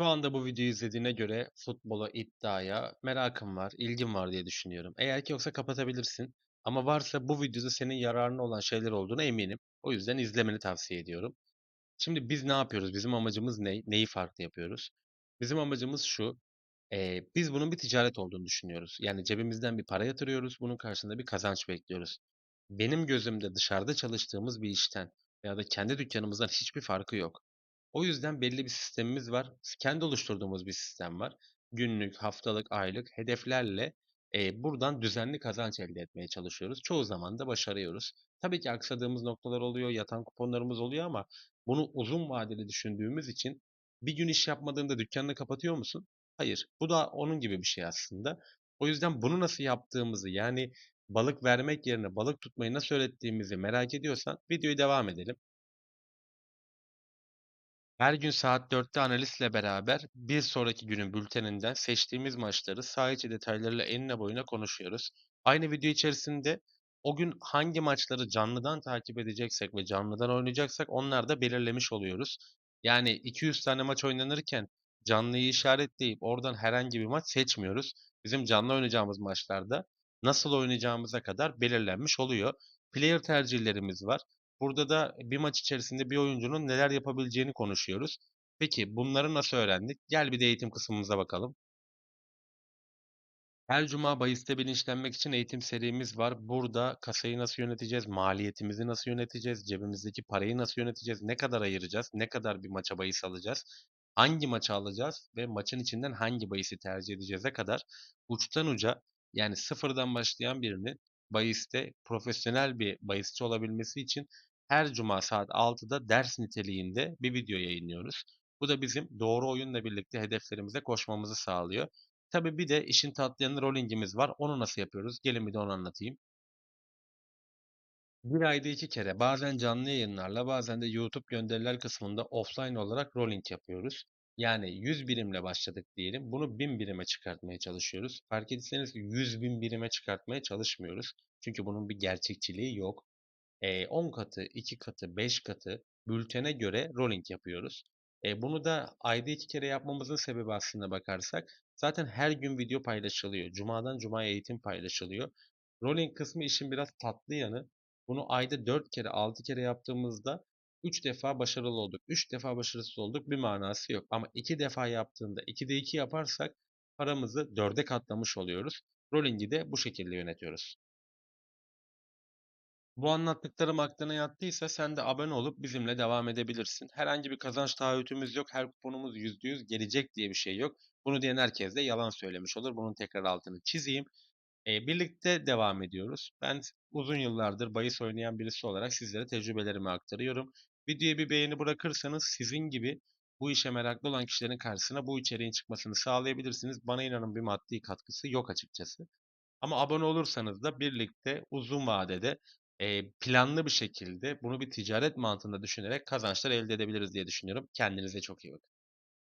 Şu anda bu videoyu izlediğine göre futbola, iddiaya merakın var, ilgin var diye düşünüyorum. Eğer ki yoksa kapatabilirsin. Ama varsa bu videoda senin yararına olan şeyler olduğuna eminim. O yüzden izlemeni tavsiye ediyorum. Şimdi biz ne yapıyoruz? Bizim amacımız ne? Neyi farklı yapıyoruz? Bizim amacımız şu. eee, biz bunun bir ticaret olduğunu düşünüyoruz. Yani cebimizden bir para yatırıyoruz. Bunun karşılığında bir kazanç bekliyoruz. Benim gözümde dışarıda çalıştığımız bir işten veya da kendi dükkanımızdan hiçbir farkı yok. O yüzden belli bir sistemimiz var. Kendi oluşturduğumuz bir sistem var. Günlük, haftalık, aylık hedeflerle e, buradan düzenli kazanç elde etmeye çalışıyoruz. Çoğu zaman da başarıyoruz. Tabii ki aksadığımız noktalar oluyor, yatan kuponlarımız oluyor ama bunu uzun vadeli düşündüğümüz için bir gün iş yapmadığında dükkanını kapatıyor musun? Hayır. Bu da onun gibi bir şey aslında. O yüzden bunu nasıl yaptığımızı yani balık vermek yerine balık tutmayı nasıl öğrettiğimizi merak ediyorsan videoyu devam edelim. Her gün saat 4'te analistle beraber bir sonraki günün bülteninden seçtiğimiz maçları saha detaylarıyla enine boyuna konuşuyoruz. Aynı video içerisinde o gün hangi maçları canlıdan takip edeceksek ve canlıdan oynayacaksak onları da belirlemiş oluyoruz. Yani 200 tane maç oynanırken canlıyı işaretleyip oradan herhangi bir maç seçmiyoruz. Bizim canlı oynayacağımız maçlarda nasıl oynayacağımıza kadar belirlenmiş oluyor. Player tercihlerimiz var. Burada da bir maç içerisinde bir oyuncunun neler yapabileceğini konuşuyoruz. Peki bunları nasıl öğrendik? Gel bir de eğitim kısmımıza bakalım. Her cuma bahiste bilinçlenmek için eğitim serimiz var. Burada kasayı nasıl yöneteceğiz, maliyetimizi nasıl yöneteceğiz, cebimizdeki parayı nasıl yöneteceğiz, ne kadar ayıracağız, ne kadar bir maça bahis alacağız, hangi maçı alacağız ve maçın içinden hangi bahisi tercih edeceğize kadar uçtan uca yani sıfırdan başlayan birinin bahiste profesyonel bir bahisçi olabilmesi için her cuma saat 6'da ders niteliğinde bir video yayınlıyoruz. Bu da bizim doğru oyunla birlikte hedeflerimize koşmamızı sağlıyor. Tabii bir de işin tatlı yanı rolling'imiz var. Onu nasıl yapıyoruz? Gelin bir de onu anlatayım. Bir ayda iki kere bazen canlı yayınlarla bazen de YouTube gönderiler kısmında offline olarak rolling yapıyoruz. Yani 100 birimle başladık diyelim. Bunu 1000 birime çıkartmaya çalışıyoruz. Fark etseniz 100 bin birime çıkartmaya çalışmıyoruz. Çünkü bunun bir gerçekçiliği yok. Eee, 10 katı, 2 katı, 5 katı bültene göre rolling yapıyoruz. E, bunu da ayda 2 kere yapmamızın sebebi aslına bakarsak zaten her gün video paylaşılıyor. Cumadan cumaya eğitim paylaşılıyor. Rolling kısmı işin biraz tatlı yanı. Bunu ayda 4 kere, 6 kere yaptığımızda 3 defa başarılı olduk. 3 defa başarısız olduk bir manası yok. Ama 2 defa yaptığında 2'de 2 yaparsak paramızı 4'e katlamış oluyoruz. Rolling'i de bu şekilde yönetiyoruz. Bu anlattıklarım aklına yattıysa sen de abone olup bizimle devam edebilirsin. Herhangi bir kazanç taahhütümüz yok. Her kuponumuz %100 gelecek diye bir şey yok. Bunu diyen herkes de yalan söylemiş olur. Bunun tekrar altını çizeyim. Ee, birlikte devam ediyoruz. Ben uzun yıllardır bahis oynayan birisi olarak sizlere tecrübelerimi aktarıyorum. Videoya bir beğeni bırakırsanız sizin gibi bu işe meraklı olan kişilerin karşısına bu içeriğin çıkmasını sağlayabilirsiniz. Bana inanın bir maddi katkısı yok açıkçası. Ama abone olursanız da birlikte uzun vadede eee, planlı bir şekilde bunu bir ticaret mantığında düşünerek kazançlar elde edebiliriz diye düşünüyorum. Kendinize çok iyi bakın.